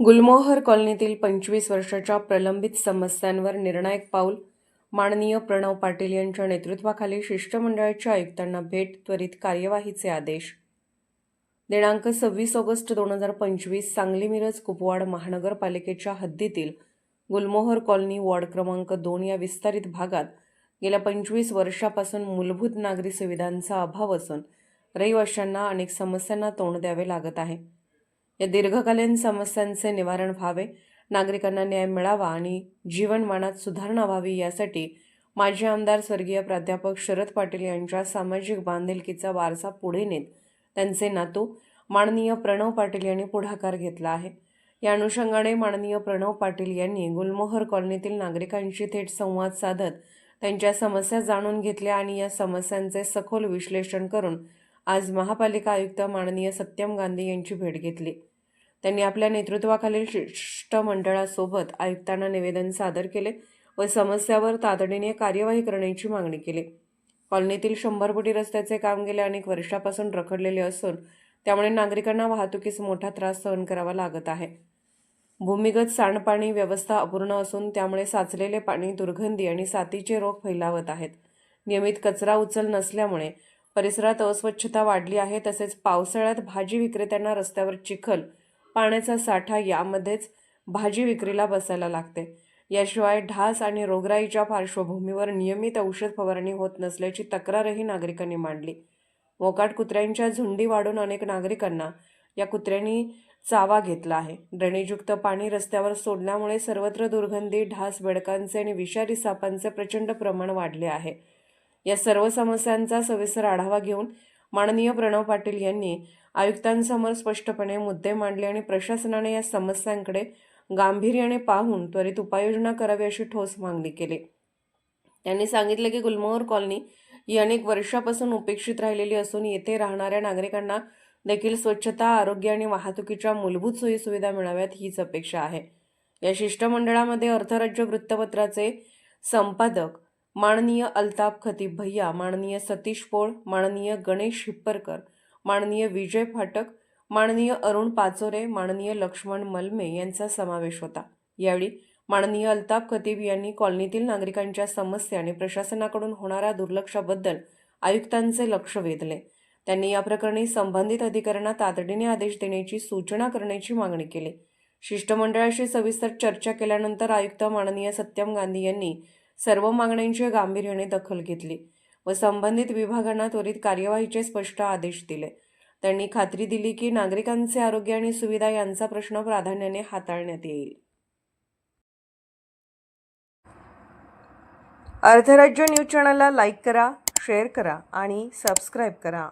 गुलमोहर कॉलनीतील पंचवीस वर्षाच्या प्रलंबित समस्यांवर निर्णायक पाऊल माननीय प्रणव पाटील यांच्या नेतृत्वाखाली शिष्टमंडळाच्या आयुक्तांना भेट त्वरित कार्यवाहीचे आदेश. दिनांक सव्वीस ऑगस्ट दोन हजार पंचवीस सांगली मिरज कुपवाड महानगरपालिकेच्या हद्दीतील गुलमोहर कॉलनी वॉर्ड क्रमांक दोन या विस्तारित भागात गेल्या पंचवीस वर्षापासून मूलभूत नागरी सुविधांचा अभाव असून रहिवाशांना अनेक समस्यांना तोंड द्यावे लागत आहे. या दीर्घकालीन समस्यांचे निवारण व्हावे नागरिकांना न्याय मिळावा आणि जीवनमानात सुधारणा व्हावी यासाठी माजी आमदार स्वर्गीय प्राध्यापक शरद पाटील यांच्या सामाजिक बांधिलकीचा वारसा पुढे नेत त्यांचे नातू माननीय प्रणव पाटील यांनी पुढाकार घेतला आहे. या अनुषंगाने माननीय प्रणव पाटील यांनी गुलमोहर कॉलनीतील नागरिकांशी थेट संवाद साधत त्यांच्या समस्या जाणून घेतल्या आणि या समस्यांचे सखोल विश्लेषण करून आज महापालिका आयुक्त माननीय सत्यम गांधी यांची भेट घेतली. त्यांनी आपल्या नेतृत्वाखालील शिष्टमंडळासोबत आयुक्तांना निवेदन सादर केले व समस्यावर तातडीने कार्यवाही करण्याची मागणी केली. कॉलनीतील शंभरपुटी रस्त्याचे काम गेल्या अनेक वर्षापासून रखडलेले असून त्यामुळे नागरिकांना वाहतुकीस मोठा त्रास सहन करावा लागत आहे. भूमिगत सांडपाणी व्यवस्था अपूर्ण असून त्यामुळे साचलेले पाणी दुर्गंधी आणि साथीचे रोग फैलावत आहेत. नियमित कचरा उचल नसल्यामुळे परिसरात अस्वच्छता वाढली आहे तसेच पावसाळ्यात भाजी विक्रेत्यांना रस्त्यावर चिखल पाण्याचा साठा यामध्येच भाजी विक्रीला बसायला लागते. याशिवाय ढास आणि रोगराईच्या पार्श्वभूमीवर नियमित औषध फवारणी होत नसल्याची तक्रारही नागरिकांनी मांडली. मोकाट कुत्र्यांच्या झुंडी वाढून अनेक नागरिकांना या कुत्र्यांनी चावा घेतला आहे. ड्रेनेजयुक्त पाणी रस्त्यावर सोडल्यामुळे सर्वत्र दुर्गंधी ढास बेडकांचे आणि विषारी सापांचे प्रचंड प्रमाण वाढले आहे. या सर्व समस्यांचा सविस्तर आढावा घेऊन माननीय प्रणव पाटील यांनी आयुक्तांसमोर स्पष्टपणे मुद्दे मांडले आणि प्रशासनाने या समस्यांकडे गांभीर्याने पाहून त्वरित उपाययोजना करावी अशी ठोस मागणी केली. त्यांनी सांगितले की गुलमोहर कॉलनी ही अनेक वर्षापासून उपेक्षित राहिलेली असून येथे राहणाऱ्या नागरिकांना देखील स्वच्छता आरोग्य आणि वाहतुकीच्या मूलभूत सोयीसुविधा मिळाव्यात हीच अपेक्षा आहे. या शिष्टमंडळामध्ये अर्थराज्य वृत्तपत्राचे संपादक माननीय अल्ताफ खतीब भैया माननीय सतीश पोळ माननीय गणेश हिप्परकर माननीय विजय फाटक माननीय अरुण पाचोरे माननीय लक्ष्मण मलमे यांचा समावेश होता. यावेळी माननीय अल्ताफ खतीब यांनी कॉलनीतील नागरिकांच्या समस्या आणि प्रशासनाकडून होणाऱ्या दुर्लक्षाबद्दल आयुक्तांचे लक्ष वेधले. त्यांनी या प्रकरणी संबंधित अधिकाऱ्यांना तातडीने आदेश देण्याची सूचना करण्याची मागणी केली. शिष्टमंडळाशी सविस्तर चर्चा केल्यानंतर आयुक्त माननीय सत्यम गांधी यांनी सर्व मागण्यांची गांभीर्याने दखल घेतली व संबंधित विभागांना त्वरित कार्यवाहीचे स्पष्ट आदेश दिले. त्यांनी खात्री दिली की नागरिकांचे आरोग्य आणि सुविधा यांचा प्रश्न प्राधान्याने हाताळण्यात येईल. अर्थराज्य न्यूज चॅनलला लाईक करा शेअर करा आणि सबस्क्राईब करा.